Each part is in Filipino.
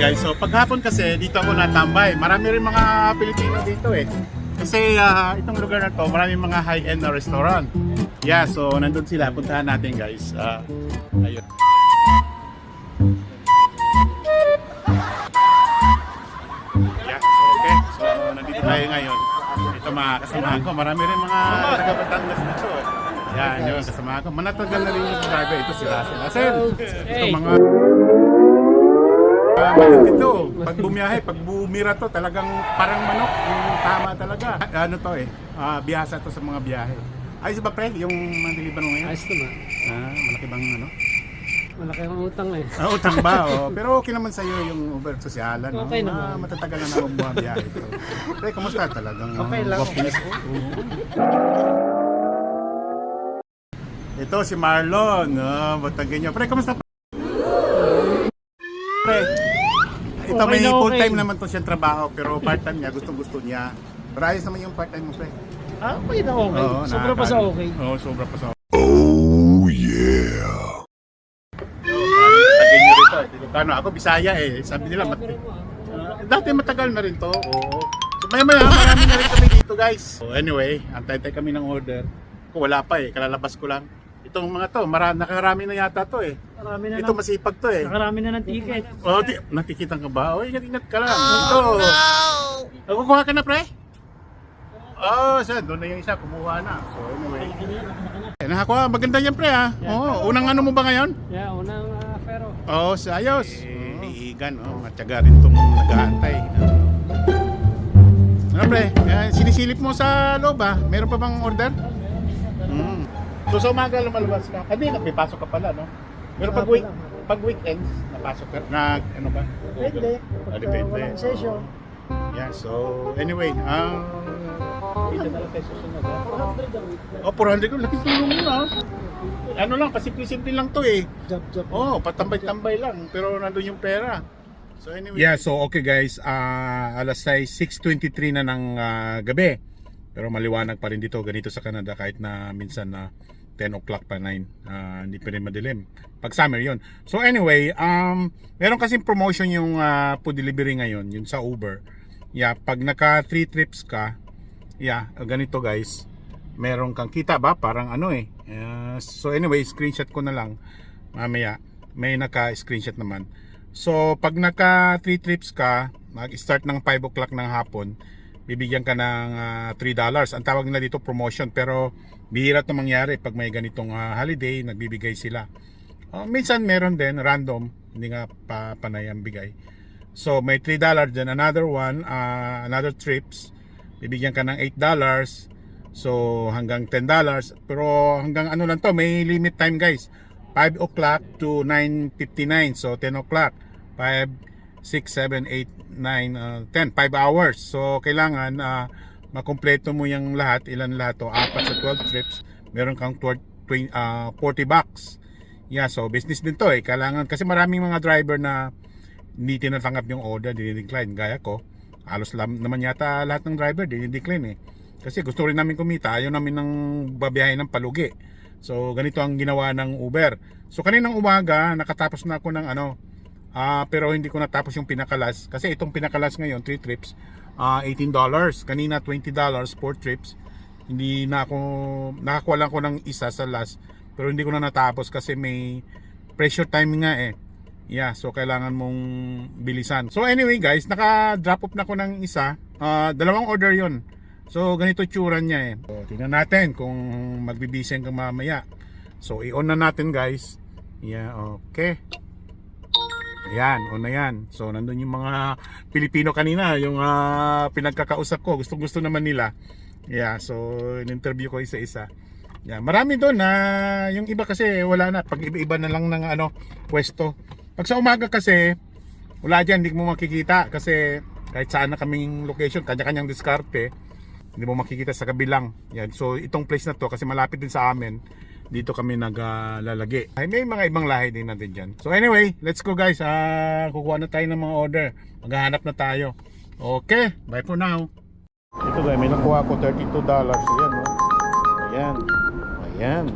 guys, so paghapon kasi dito ako natambay. Marami rin mga Pilipino dito eh. Kasi ah, itong lugar na to, marami mga high-end na restaurant. Yeah, so nandun sila. Puntahan natin guys. Ah, ayun. Yeah, so okay. So nandito tayo ngayon. Ito mga kasamahan ko. Marami rin mga taga Batangas dito. eh. Yan, yun kasamahan ko. Manatagal na rin yung driver. Ito sila. Sila. Sir, ito mga Ah, maganda ito. Pag bumiyahe, pag bumira to, talagang parang manok. Yung tama talaga. Ano to eh, ah, biyasa to sa mga biyahe. Ayos ba pre, yung mga deliver mo ngayon? Ayos naman. Ah, malaki bang ano? Malaki ang utang eh. Ah, utang ba? Oh. Pero okay naman sa'yo yung Uber sosyalan. No? Okay naman. Ah, matatagal na naman bumabiyahe. Pre, kamusta talagang? Okay lang, walking is- Ito si Marlon. Oh, batagin niyo. Pre, kamusta? Ito Okay may na okay. full-time naman to siyang trabaho pero part-time niya, gustong-gusto niya. Pero ayos naman yung part-time mo, pre. Ah, okay na okay. Oo, Sobra pa sa nakaka- okay. Oo, sobra pa sa okay. Oh, yeah! Tagin niyo rito. Ilocano. Ako, Bisaya eh. Sabi nila, mat- Ah, dati matagal na rin to. Oo. So, may maya, marami na rin kami dito, guys. So, anyway, antay-antay kami ng order. Ko wala pa eh, kalalabas ko lang. Itong mga to, mara, nakarami na yata to eh. Marami na Ito masipag to eh. nakarami na ng ticket. Oh, di, nakikita ka ba? Oh, ingat-ingat ka lang. Ito. Oh, kukuha ka na, pre? Oh, saan? Doon na yung isa, kumuha na. So, anyway. Eh, nakakuha. Maganda yan, pre, ha? Oo. unang ano mo ba ngayon? Yeah, unang uh, pero. Oo, oh, sa ayos. Eh, Igan, oh, matyaga rin itong nag-aantay. Ano, pre? Eh, sinisilip mo sa loob, ha? Meron pa bang order? Mm. So, sa umaga lumalabas ka. Hindi, may pasok ka pala, no? Pero pag, week, pag weekends, napasok ka, na, ano ba? Depende. Ah, Pagka depende. walang session. Yeah, so anyway, um, dito na lang tayo susunod. ha? 400 a week. Oh, 400 ko, laki tulong mo na. Ano lang, pasimple-simple lang to eh. Job, job. Oh, patambay-tambay lang, pero nandun yung pera. So anyway. Yeah, so okay guys, ah alas 6:23 na ng ah, gabi. Pero maliwanag pa rin dito, ganito sa Canada kahit na minsan na 10 o'clock pa 9. Ah, hindi pa rin madilim. Pag summer 'yon. So anyway, um meron kasing promotion yung ah, food delivery ngayon, yun sa Uber. Yeah, pag naka 3 trips ka, yeah, ganito guys. Meron kang kita ba? Parang ano eh. Ah, so anyway, screenshot ko na lang mamaya. May naka-screenshot naman. So, pag naka 3 trips ka, mag-start ng 5 o'clock ng hapon, bibigyan ka ng ah, $3. Ang tawag nila dito promotion, pero bihira ito mangyari pag may ganitong ah, holiday, nagbibigay sila. Oh, minsan meron din, random, hindi nga pa, panay bigay. So, may $3 then another one, ah, another trips, bibigyan ka ng $8. So, hanggang $10. Pero hanggang ano lang to, may limit time guys. 5 o'clock to 9.59. So, 10 o'clock. 5, 6, 7, 8, 9, uh, 10. 5 hours. So, kailangan uh, makompleto mo yung lahat. Ilan lahat to? Apat sa 12 trips. Meron kang 20, uh, 40 bucks. Yeah, so business din to eh. Kailangan, kasi maraming mga driver na hindi tinatanggap yung order, dinidecline. Gaya ko, halos lam, naman yata lahat ng driver dinidecline eh. Kasi gusto rin namin kumita, ayaw namin ng babiyahe ng palugi. So ganito ang ginawa ng Uber. So kaninang umaga, nakatapos na ako ng ano, ah pero hindi ko natapos yung pinakalas. Kasi itong pinakalas ngayon, 3 trips, ah $18. Kanina $20 4 trips. Hindi na ako, nakakuha lang ko ng isa sa last. Pero hindi ko na natapos kasi may pressure timing nga eh. Yeah, so kailangan mong bilisan. So anyway guys, naka-drop off na ko ng isa. Ah, dalawang order yon. So ganito tsura niya eh. So, tingnan natin kung magbibisen ka mamaya. So i-on na natin guys. Yeah, okay. Ayan, on na yan. So nandun yung mga Pilipino kanina, yung ah, pinagkakausap ko. Gusto gusto naman nila. Yeah, so in-interview ko isa-isa. Yeah, marami doon na yung iba kasi wala na. Pag iba-iba na lang ng ano, pwesto. Pag sa umaga kasi, wala dyan, hindi mo makikita kasi kahit saan na kaming location, kanya-kanyang diskarte, hindi mo makikita sa kabilang. Yan. So itong place na to kasi malapit din sa amin, dito kami naglalagi. Ay may mga ibang lahi din natin dyan. So anyway, let's go guys. Ah, kukuha na tayo ng mga order. Maghahanap na tayo. Okay, bye for now. Ito guys, may nakuha ko $32. Ayan, no? Ayan. Ayan.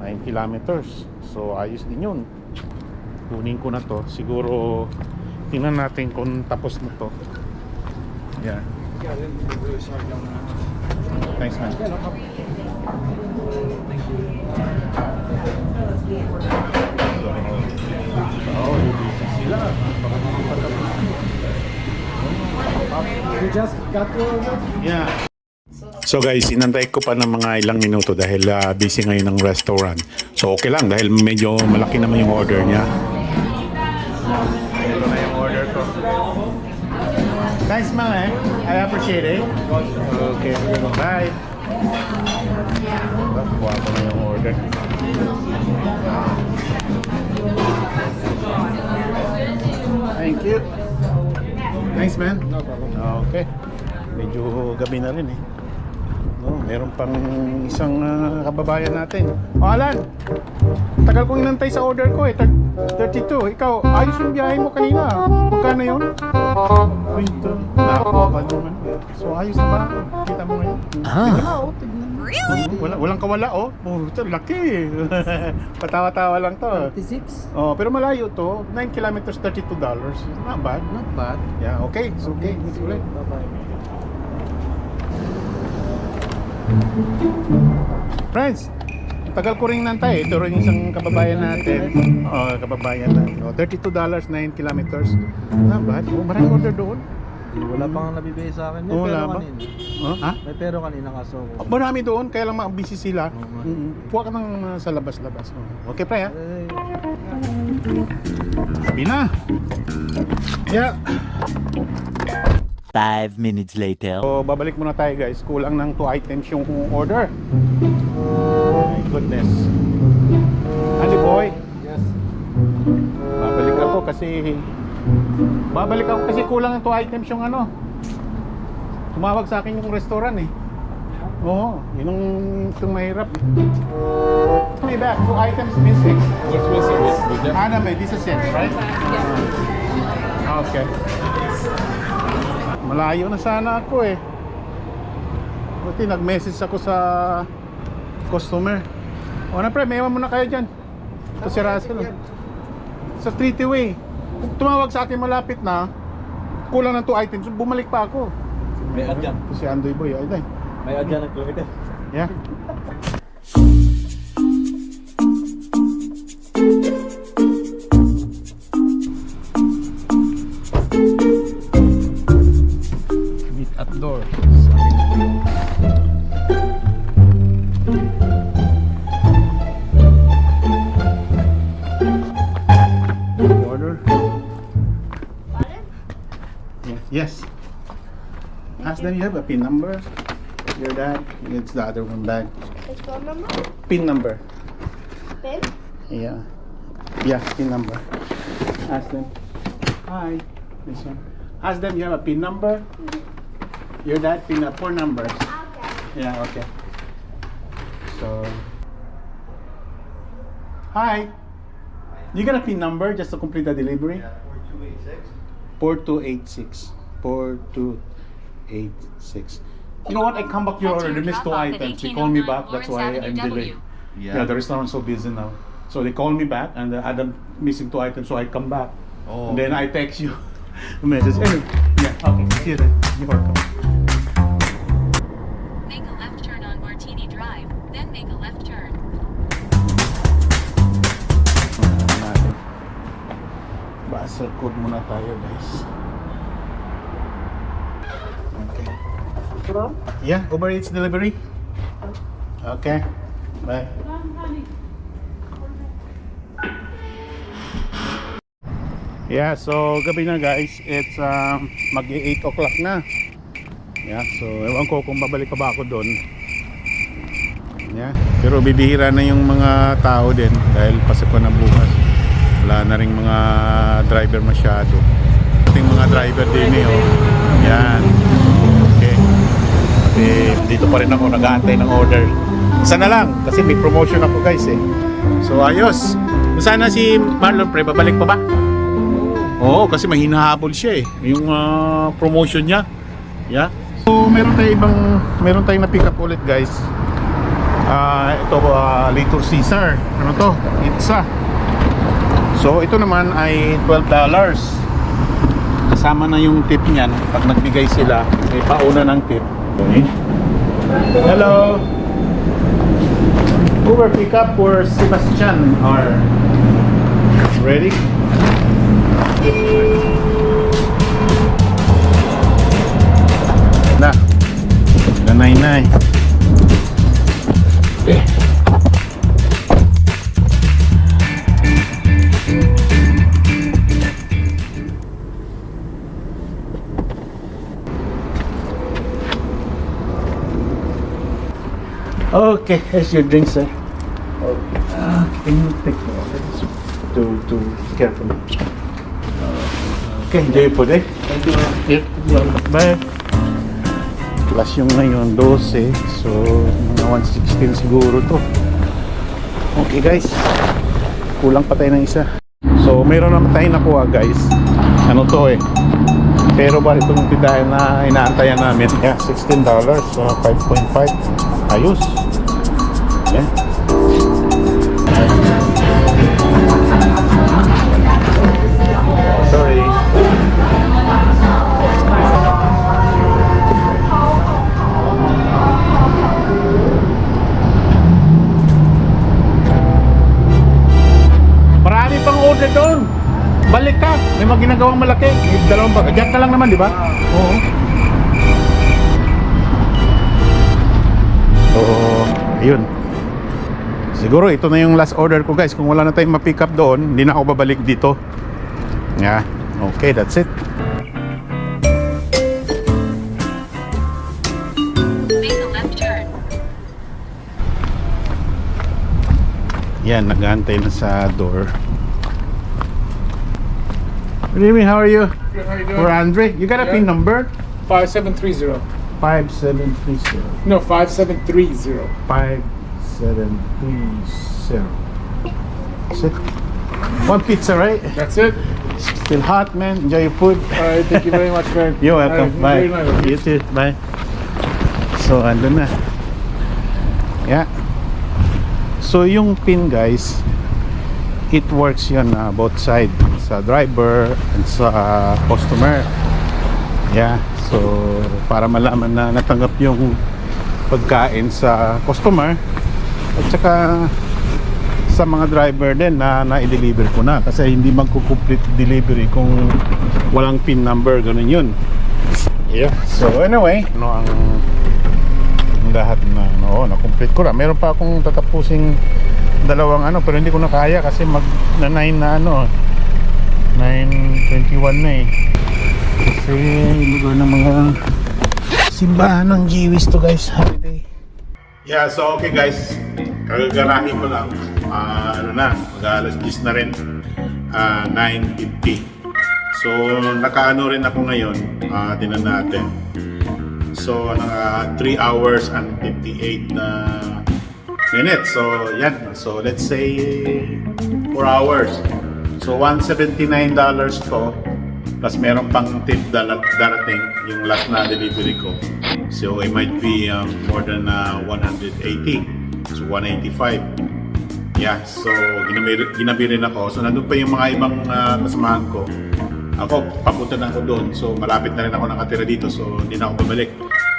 9 kilometers. So ayos din yun kunin ko na to siguro Tingnan natin kung tapos na to. Yeah. Thanks man. You just got your order? Yeah. So guys, inantay ko pa ng mga ilang minuto dahil ah, busy ngayon ng restaurant. So okay lang dahil medyo malaki naman yung order niya. Ito na yung order ko. Nice man eh. I appreciate it. Okay, bye. Kuha ko order. Thank you. Thanks man. No problem. Okay. Medyo gabi na rin eh. No, meron pang isang ah, kababayan natin. Oh, Alan! Tagal kong inantay sa order ko eh. Thir- 32. Ikaw, ayos yung biyahe mo kanina. Magkano yun? Ito. Nakakuha pa naman. So ayos na ba? Kita mo ngayon? Ah. tignan mo. Wala, walang kawala oh. Oh, ito, laki. Patawa-tawa lang to. 36? Oh, pero malayo to. 9 kilometers, $32. Not bad. Not bad. Yeah, okay. It's okay. It's ulit. Bye-bye. Friends, tagal ko rin nantay. Ito rin isang kababayan natin. Oh, kababayan natin. Oh, $32, 9 kilometers. Not bad. Oh, maraming order doon. Wala pang nabibigay sa akin. May Oh, pero wala ba? kanina. Oh, ha? May pero kanina kaso. Oh, marami doon, kaya lang busy sila. Oo nga. Mm, Puwa ka ng uh, sa labas-labas. Oh. Okay, pre, ha? Eh, Sabi na. Yeah. Five minutes later. So, babalik muna tayo, guys. Kulang ng 2 items yung order. My goodness. Ali boy. yes. Babalik ako kasi Babalik ako kasi kulang ng 2 items yung ano. Tumawag sa akin yung restaurant eh. Oo, yun ang itong mahirap. May back, 2 items missing. What's missing with, with that? Adam, eh, this is it, right? Ah, okay. Malayo na sana ako eh. Buti nag-message ako sa customer. O na pre, may muna kayo dyan. Ito si Russell. Sa Treaty Way. Kung tumawag sa akin malapit na, kulang ng 2 items, bumalik pa ako. May ad yan. Ito si Andoy Boy. Ay, ay. May ad yan ng kilometer. Yeah. Meet at door. Order. Yeah. Yes. Ask them you have a PIN number. Your dad. It's the other one back. His phone number? PIN number. Pin? Yeah. Yeah, PIN number. Ask them. Hi. This one. Ask them you have a PIN number. Mm-hmm. Your dad PIN number. Four numbers. Okay. Yeah, okay. So. Hi. You got a PIN number just to complete the delivery? 4286. 4286. You know what? I come back your order. They missed two items. They call me back. That's why I'm delayed. Yeah. the restaurant's so busy now. So they call me back and uh, Adam missing two items. So I come back. Oh, And then I text you a message. Anyway, yeah, okay. See you then. You're welcome. Make a left turn on Martini Drive, then make a left turn. Ano code muna tayo guys. Yeah, Uber Eats delivery. Okay. Bye. Yeah, so gabi na guys. It's um, mag 8 o'clock na. Yeah, so ewan ko kung babalik pa ba ako doon. Yeah. Pero bibihira na yung mga tao din dahil Pasko na bukas. Wala na ring mga driver masyado. Ating mga driver din eh. Oh. Yan. Kasi dito pa rin ako nag-aantay ng order. Isa na lang kasi may promotion ako guys eh. So ayos. Sana si Marlon Pre, babalik pa ba? Oo, kasi mahinahabol siya eh. Yung ah, promotion niya. Yeah. So meron tayong ibang meron tayong na-pick up ulit guys. Ah, ito uh, Little Caesar. Ano to? Pizza. So ito naman ay $12. kasama na yung tip niyan. Pag nagbigay sila, may pauna ng tip. Okay. Hello. Uber pickup for Sebastian are ready. Na. Nanay Okay, here's your drink, sir. Okay. Uh, can you take this to to careful? Okay, enjoy po eh. Thank you. Yeah. Bye. Plus yung ngayon, 12. So, mga 116 siguro to. Okay guys. Kulang pa tayo ng isa. So, meron naman tayo nakuha guys. Ano to eh. Pero ba itong tindahan na inaantayan namin? Yeah, $16. So, 5.5. Ayos. Sorry. Marami pang order doon. Balik ka. May mga ginagawang malaki. Dalawang bag. Diyan ka lang naman, di ba? Oo. So, ayun. Siguro ito na yung last order ko guys. Kung wala na tayong ma-pick up doon, hindi na ako babalik dito. Yeah. Okay, that's it. Yan, nag-aantay na sa door. Good evening, how are you? Good, how you doing? We're Andre. You got a Yeah. PIN number? 5730. 5730. No, 5730. 5730. That's it. One pizza, right? That's it. Still hot, man. Enjoy your food. All right, thank you very much, man. You're welcome. Bye. right, okay? You too. Bye. So, andun na. Yeah. So, yung pin, guys, it works yun na both side. Sa driver and sa customer. Yeah. So, para malaman na natanggap yung pagkain sa customer at saka sa mga driver din na na-deliver ko na. Kasi hindi magko-complete delivery kung walang pin number ganun yun. Yeah. So anyway ano ang ang lahat na no na-complete ko na. Meron pa akong tatapusing dalawang ano pero hindi ko na kaya kasi mag na 9 na ano 9.21 na eh. Kasi lugar ng mga simbahan ng Jewish to guys. Holiday Yeah, so okay guys. Kagagarahin ko lang. Ah, ano na, mag-alas 10 na rin. Ah, 9.50. So, nakaano rin ako ngayon. Ah, tinan natin. So, naka 3 hours and 58 na minutes. So, yan. So, let's say 4 hours. So, $179 to. Plus, meron pang tip dalat darating yung last na delivery ko. So, it might be um, more than uh, 180. So, 185. Yeah, so ginabi, ginabi rin ako. So, nandun pa yung mga ibang uh, kasamahan ko. Ako, papunta na ako doon. So, malapit na rin ako nakatira dito. So, hindi na ako babalik.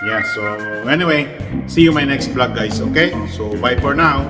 Yeah, so anyway, see you my next vlog guys, okay? So, bye for now.